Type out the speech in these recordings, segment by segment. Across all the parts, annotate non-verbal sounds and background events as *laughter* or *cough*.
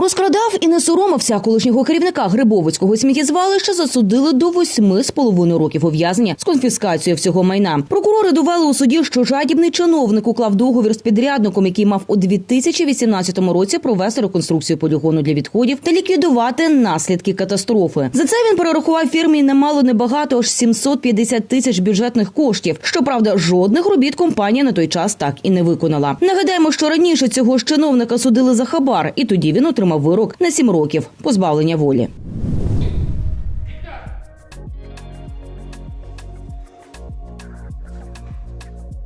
Розкрадав і не соромився колишнього керівника Грибовицького сміттєзвалища засудили до восьми з половиною років ув'язнення з конфіскацією всього майна. Прокурори довели у суді, що жадібний чиновник уклав договір з підрядником, який мав у 2018 році провести реконструкцію полігону для відходів та ліквідувати наслідки катастрофи. За це він перерахував фірмі немало небагато аж 750 тисяч бюджетних коштів. Щоправда, жодних робіт компанія на той час так і не виконала. Нагадаємо, що раніше цього ж чиновника судили за хабар, і тоді він отримав вирок на 7 років позбавлення волі.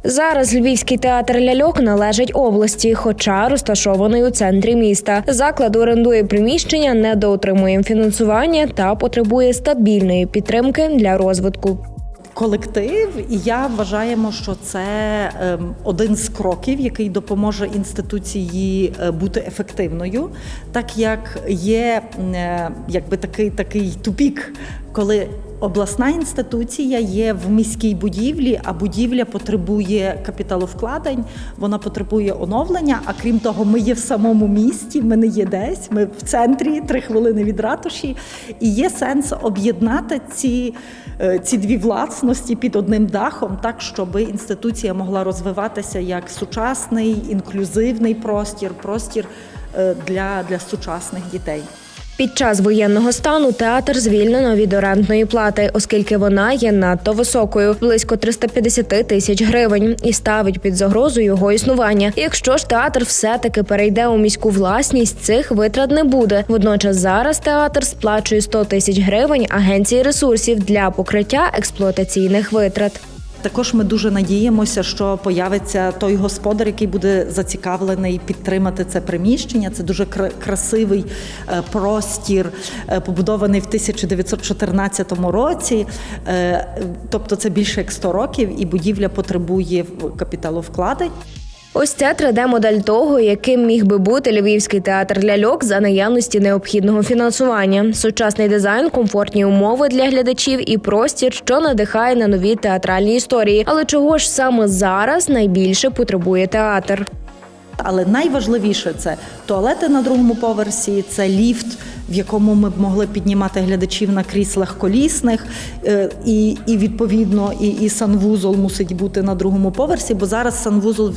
Зараз Львівський театр ляльок належить області, хоча розташований у центрі міста. Заклад орендує приміщення, недоотримує фінансування та потребує стабільної підтримки для розвитку. Колектив, і я вважаємо, що це ем, один з кроків, який допоможе інституції е, бути ефективною, так як є е, якби такий такий тупік, коли обласна інституція є в міській будівлі, а будівля потребує капіталовкладень, вона потребує оновлення. А крім того, ми є в самому місті, ми не є десь, ми в центрі три хвилини від ратуші. І є сенс об'єднати ці, е, ці дві власності під одним дахом, так щоб інституція могла розвиватися як сучасний інклюзивний простір, простір е, для, для сучасних дітей. Під час воєнного стану театр звільнено від орендної плати, оскільки вона є надто високою близько 350 тисяч гривень, і ставить під загрозу його існування. Якщо ж театр все-таки перейде у міську власність, цих витрат не буде. Водночас зараз театр сплачує 100 тисяч гривень агенції ресурсів для покриття експлуатаційних витрат. Також ми дуже надіємося, що появиться той господар, який буде зацікавлений підтримати це приміщення. Це дуже кра- красивий е, простір, е, побудований в 1914 році. Е, Тобто це більше як 100 років, і будівля потребує капіталовкладень. Ось це 3D-модель того, яким міг би бути львівський театр ляльок за наявності необхідного фінансування. Сучасний дизайн, комфортні умови для глядачів і простір, що надихає на нові театральні історії. Але чого ж саме зараз найбільше потребує театр? Але найважливіше це туалети на другому поверсі, це ліфт, в якому ми б могли піднімати глядачів на кріслах колісних, е, і, і відповідно і, і санвузол мусить бути на другому поверсі, бо зараз санвузол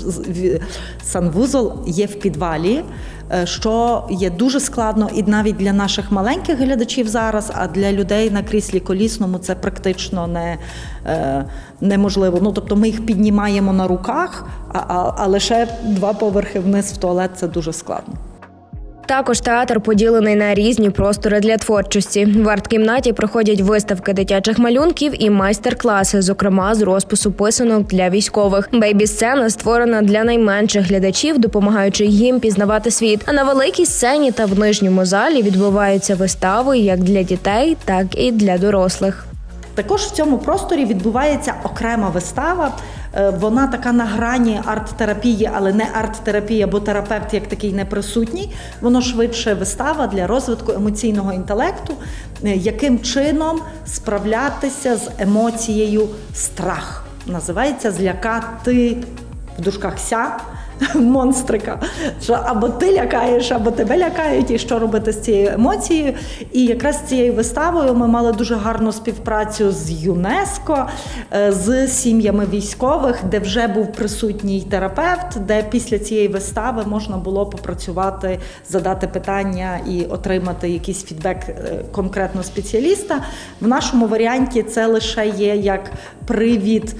санвузол є в підвалі. е, Що є дуже складно і навіть для наших маленьких глядачів зараз, а для людей на кріслі колісному це практично не, е, неможливо. Ну тобто ми їх піднімаємо на руках, а, а, а лише два поверхи вниз в туалет це дуже складно. Також театр поділений на різні простори для творчості. В арт-кімнаті проходять виставки дитячих малюнків і майстер-класи, зокрема з розпису писанок для військових. Бейбі-сцена створена для найменших глядачів, допомагаючи їм пізнавати світ. А на великій сцені та в нижньому залі відбуваються вистави як для дітей, так і для дорослих. Також в цьому просторі відбувається окрема вистава. Е, Вона така на грані арт-терапії, але не арт-терапія, бо терапевт як такий не присутній. Воно швидше вистава для розвитку емоційного інтелекту, е, яким чином справлятися з емоцією страх. Називається злякати в дужках ся *laughs* монстрика. Що або ти лякаєш, або тебе лякають, і що робити з цією емоцією. І якраз з цією виставою ми мали дуже гарну співпрацю з ЮНЕСКО, е, з сім'ями військових, де вже був присутній терапевт, де після цієї вистави можна було попрацювати, задати питання і отримати якийсь фідбек е, конкретно спеціаліста. В нашому варіанті це лише є як привід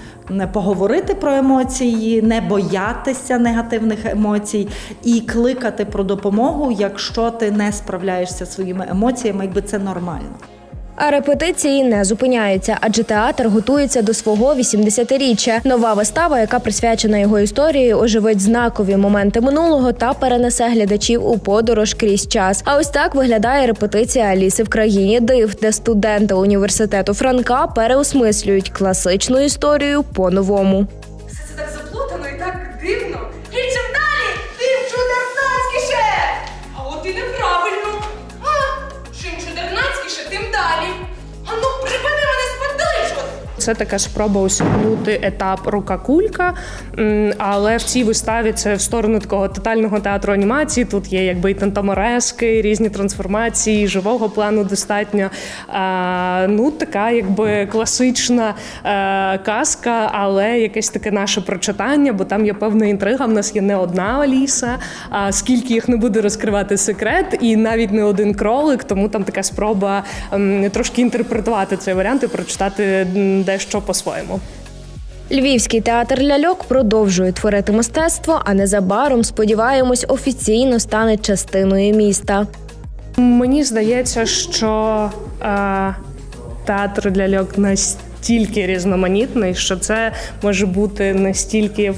поговорити про емоції, не боятися негативних емоцій і кликати про допомогу, якщо ти не справляєшся своїми емоціями, якби це нормально. А репетиції не зупиняються, адже театр готується до свого 80-річчя. Нова вистава, яка присвячена його історії, оживить знакові моменти минулого та перенесе глядачів у подорож крізь час. А ось так виглядає репетиція Аліси в країні див, де студенти університету Франка переосмислюють класичну історію по-новому. Це така спроба осягнути етап рука-кулька. Але в цій виставі це в сторону такого тотального театру анімації. Тут є якби і тантаморески, різні трансформації, живого плану достатньо. А, ну, така якби класична е, казка, але якесь таке наше прочитання, бо там є певна інтрига. В нас є не одна Аліса, а скільки їх не буде розкривати секрет, і навіть не один кролик, тому там така спроба ем, трошки інтерпретувати цей варіант і прочитати м, дещо по-своєму. Львівський театр ляльок продовжує творити мистецтво, а незабаром, сподіваємось, офіційно стане частиною міста. Мені здається, що е, театр ляльок настільки різноманітний, що це може бути настільки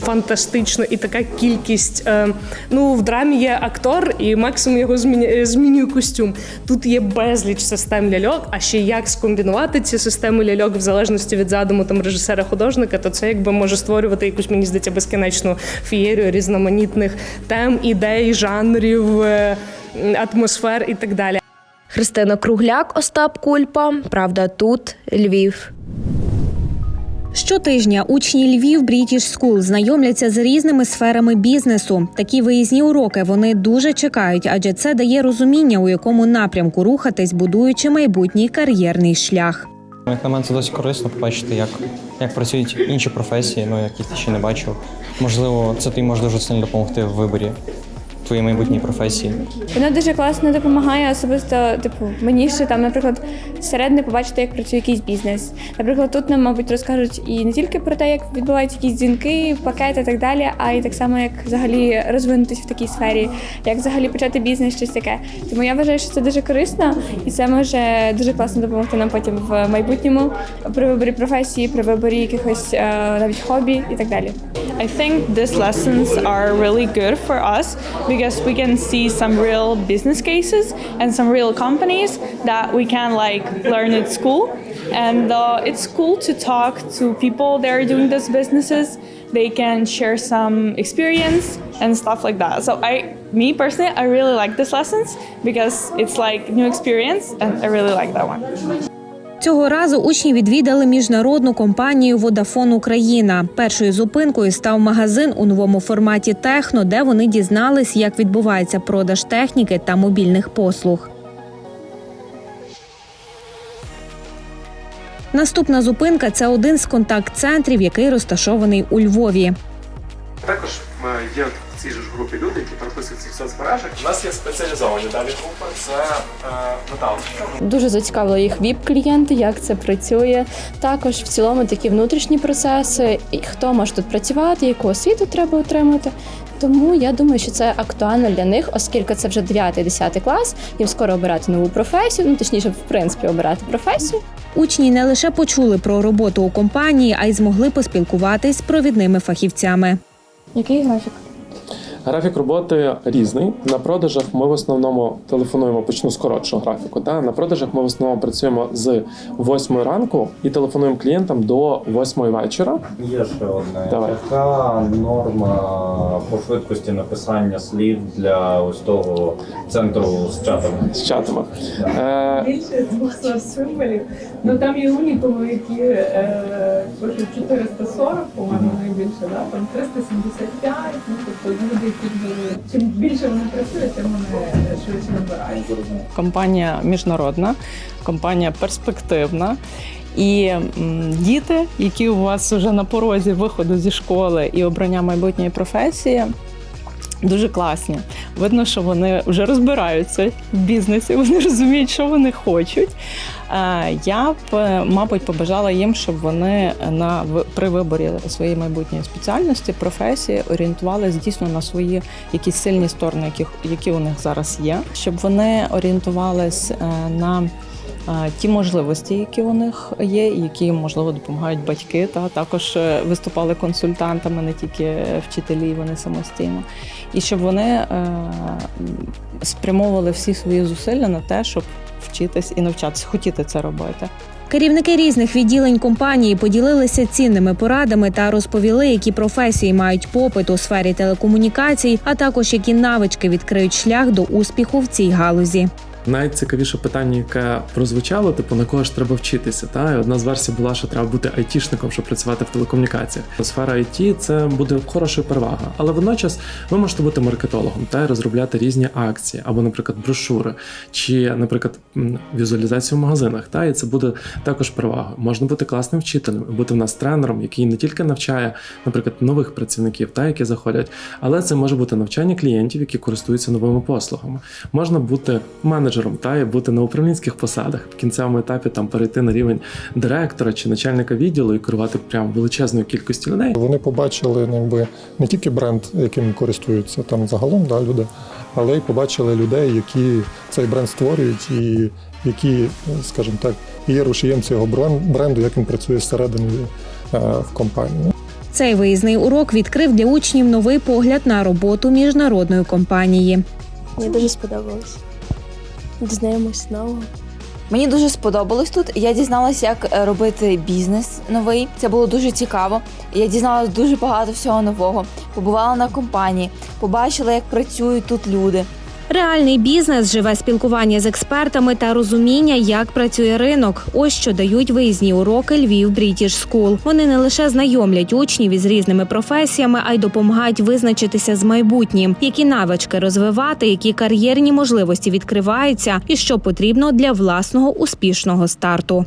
фантастично і така кількість. Е, ну, в драмі є актор, і максимум його зміня- змінює костюм. Тут є безліч систем ляльок, а ще як скомбінувати ці системи ляльок в залежності від задуму там режисера-художника, то це якби може створювати якусь, мені здається, безкінечну фієрію різноманітних тем, ідей, жанрів. е, атмосфер і так далі. Христина Кругляк, Остап Кульпа. Правда, тут Львів. Щотижня учні Львів British School знайомляться з різними сферами бізнесу. Такі виїзні уроки вони дуже чекають, адже це дає розуміння, у якому напрямку рухатись, будуючи майбутній кар'єрний шлях. Як на мене, це досить корисно побачити, як, як працюють інші професії, ну яких ти ще не бачив. Можливо, це тобі може дуже сильно допомогти в виборі твоєї майбутньої професії. Воно дуже класно допомагає особисто, типу, мені ще там, наприклад, зсередини побачити, як працює якийсь бізнес. Наприклад, тут нам, мабуть, розкажуть і не тільки про те, як відбуваються якісь дзвінки, пакети і так далі, а й так само, як взагалі розвинутися в такій сфері, як взагалі почати бізнес, щось таке. Тому я вважаю, що це дуже корисно, і це може дуже класно допомогти нам потім в майбутньому при виборі професії, при виборі якихось е, навіть хобі і так далі. I think these lessons are really good for us because we can see some real business cases and some real companies that we can like learn at school. And uh, it's cool to talk to people that are doing those businesses. They can share some experience and stuff like that. So I, me personally, I really like these lessons because it's like new experience, and I really like that one. Цього разу учні відвідали міжнародну компанію Водафон Україна. Першою зупинкою став магазин у новому форматі Техно, де вони дізнались, як відбувається продаж техніки та мобільних послуг. Наступна зупинка це один з контакт-центрів, який розташований у Львові. Також е, є цій же ж групі люди, які прописуються в соцмережах. У нас є спеціалізовані далі групи. Це е, Наталочка. Дуже зацікавили їх віп-клієнти, як це працює. Також в цілому такі внутрішні процеси, і хто може тут працювати, яку освіту треба отримати. Тому я думаю, що це актуально для них, оскільки це вже 9-10 клас. Їм скоро обирати нову професію, ну точніше, в принципі, обирати професію. Учні не лише почули про роботу у компанії, а й змогли поспілкуватись з провідними фахівцями. Який графік? Графік роботи різний. На продажах ми в основному телефонуємо, почну з коротшого графіку. Та? На продажах ми в основному працюємо з 8 ранку і телефонуємо клієнтам до 8 вечора. Є ще одне. Давай. Яка норма по швидкості написання слів для ось того центру з чатами? З чатами. Е, Більше 200 символів. Ну там є унікуми, які е, пишуть 440, по-моєму, найбільше, да? там 375, чим більше вони працюють, тим вони швидше набирають. Компанія міжнародна, компанія перспективна. І діти, які у вас вже на порозі виходу зі школи і обрання майбутньої професії, дуже класні. Видно, що вони вже розбираються в бізнесі, вони розуміють, що вони хочуть. Е, Я б, е, мабуть, побажала їм, щоб вони на при виборі своєї майбутньої спеціальності, професії орієнтувалися дійсно на свої якісь сильні сторони, які, які у них зараз є, щоб вони орієнтувались е, на ті можливості, які у них є, які можливо допомагають батьки. Та також е, виступали консультантами, не тільки вчителі, вони самостійно, і щоб вони е, спрямовували всі свої зусилля на те, щоб вчитись і навчатися, хотіти це робити. Керівники різних відділень компанії поділилися цінними порадами та розповіли, які професії мають попит у сфері телекомунікацій, а також які навички відкриють шлях до успіху в цій галузі. Найцікавіше питання, яке прозвучало, типу на кого ж треба вчитися. Та і одна з версій була, що треба бути айтішником, щоб працювати в телекомунікаціях. Сфера IT – це буде хороша перевага, але водночас ви можете бути маркетологом та розробляти різні акції, або, наприклад, брошури, чи, наприклад, візуалізацію в магазинах. Та і це буде також перевагою. Можна бути класним вчителем, бути в нас тренером, який не тільки навчає, наприклад, нових працівників, та які заходять, але це може бути навчання клієнтів, які користуються новими послугами. Можна бути менеджером та і бути на управлінських посадах в кінцевому етапі там перейти на рівень директора чи начальника відділу і керувати прям величезною кількістю людей. Вони побачили ну, якби, не тільки бренд, яким користуються там загалом да, люди, але й побачили людей, які цей бренд створюють і які, скажімо так, є рушієм цього бренду, як він працює всередині е, в компанії. Цей виїзний урок відкрив для учнів новий погляд на роботу міжнародної компанії. Мені дуже сподобалось. Дізнаємось нового. Мені дуже сподобалось тут. Я дізналася, як е, робити бізнес новий. Це було дуже цікаво. Я дізналась дуже багато всього нового. Побувала на компанії, побачила, як працюють тут люди. Реальний бізнес, живе спілкування з експертами та розуміння, як працює ринок. Ось що дають виїзні уроки Львів British School. Вони не лише знайомлять учнів із різними професіями, а й допомагають визначитися з майбутнім, які навички розвивати, які кар'єрні можливості відкриваються, і що потрібно для власного успішного старту.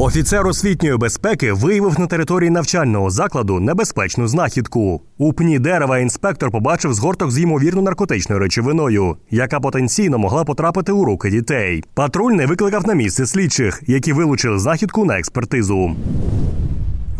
Офіцер освітньої безпеки виявив на території навчального закладу небезпечну знахідку. У пні дерева інспектор побачив згорток з ймовірно наркотичною речовиною, яка потенційно могла потрапити у руки дітей. Патрульний викликав на місце слідчих, які вилучили знахідку на експертизу.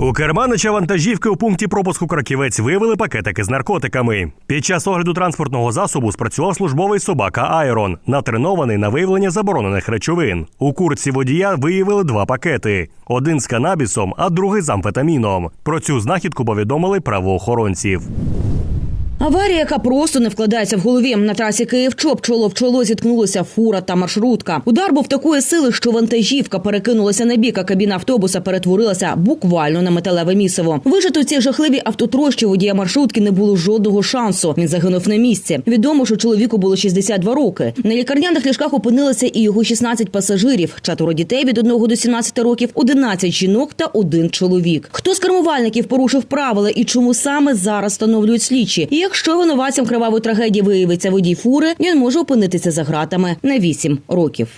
У керманича вантажівки у пункті пропуску Краківець виявили пакетики з наркотиками. Під час огляду транспортного засобу спрацював службовий собака Айрон, натренований на виявлення заборонених речовин. У курці водія виявили два пакети: один з канабісом, а другий з амфетаміном. Про цю знахідку повідомили правоохоронців. Аварія, яка просто не вкладається в голові. На трасі Київ-Чоп чоло в чоло зіткнулися фура та маршрутка. Удар був такої сили, що вантажівка перекинулася на бік, а кабіна автобуса перетворилася буквально на металеве місиво. Вижити у цій жахливій автотрощі водія маршрутки не було жодного шансу. Він загинув на місці. Відомо, що чоловіку було 62 роки. На лікарняних ліжках опинилися і його 16 пасажирів, четверо дітей від 1 до 17 років, 11 жінок та один чоловік. Хто з кермувальників порушив правила і чому саме зараз встановлюють слідчі? Якщо винуватцям кривавої трагедії виявиться водій фури, він може опинитися за ґратами на 8 років.